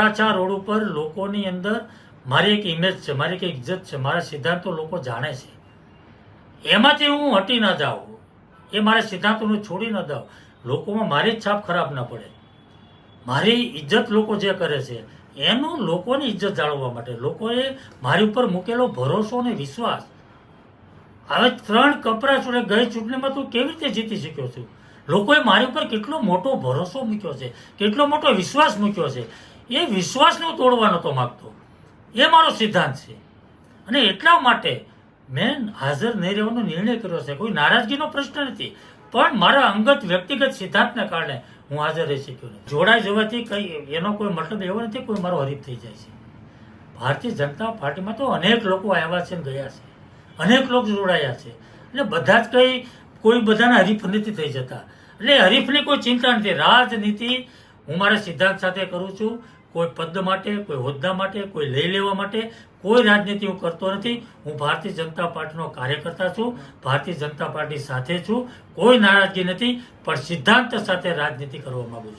Varachha road ઉપર લોકોની અંદર મારી એક ઇમેજ છે, મારી એક ઇજ્જત છે, મારા સિદ્ધાંતો લોકો જાણે છે. એમાંથી હું હટી ના જાઉં. એ મારા સિદ્ધાંતોને છોડી ન દઉં લોકોમાં મારી જ છાપ ખરાબ ના પડે. મારી ઇજ્જત લોકો જે કરે છે, એનું લોકોની ઇજ્જત જાળવવા માટે લોકોએ મારી ઉપર મૂકેલો ભરોસો અને વિશ્વાસ. હવે ત્રણ કપરા છોડે ગઈ ચૂંટણીમાં તું કેવી રીતે જીતી શક્યો છું? લોકોએ મારી ઉપર કેટલો મોટો ભરોસો મૂક્યો છે, કેટલો મોટો વિશ્વાસ મૂક્યો છે? એ વિશ્વાસને હું તોડવા નહોતો માગતો એ મારો સિદ્ધાંત છે. અને એટલા માટે મેં હાજર નહીં રહેવાનો નિર્ણય કર્યો છે. કોઈ નારાજગીનો પ્રશ્ન નથી. પણ મારા અંગત વ્યક્તિગત સિદ્ધાંતને કારણે હું હાજર રહી શક્યો નથી. જોડાઈ જવાથી કઈ એનો કોઈ મતલબ એવો નથી કોઈ મારો હરીફ થઈ જાય છે. ભારતીય જનતા પાર્ટીમાં તો અનેક લોકો આવ્યા છે ગયા છે. અનેક લોકો જોડાયા છે. એટલે બધા જ કંઈ, કોઈ બધાના હરીફ નથી થઈ જતા. એટલે હરીફની કોઈ ચિંતા નથી. રાજનીતિ હું મારા સિદ્ધાંત સાથે કરું છું. કોઈ પદ માટે, કોઈ હોદ્દા માટે, કોઈ લઈ લેવા માટે કોઈ રાજનીતિ હું કરતો નથી. હું ભારતીય જનતા પાર્ટીનો કાર્યકર્તા છું, ભારતીય જનતા પાર્ટી સાથે છું. કોઈ નારાજગી નથી, પણ સિદ્ધાંત સાથે રાજનીતિ કરવા માંગુ છું.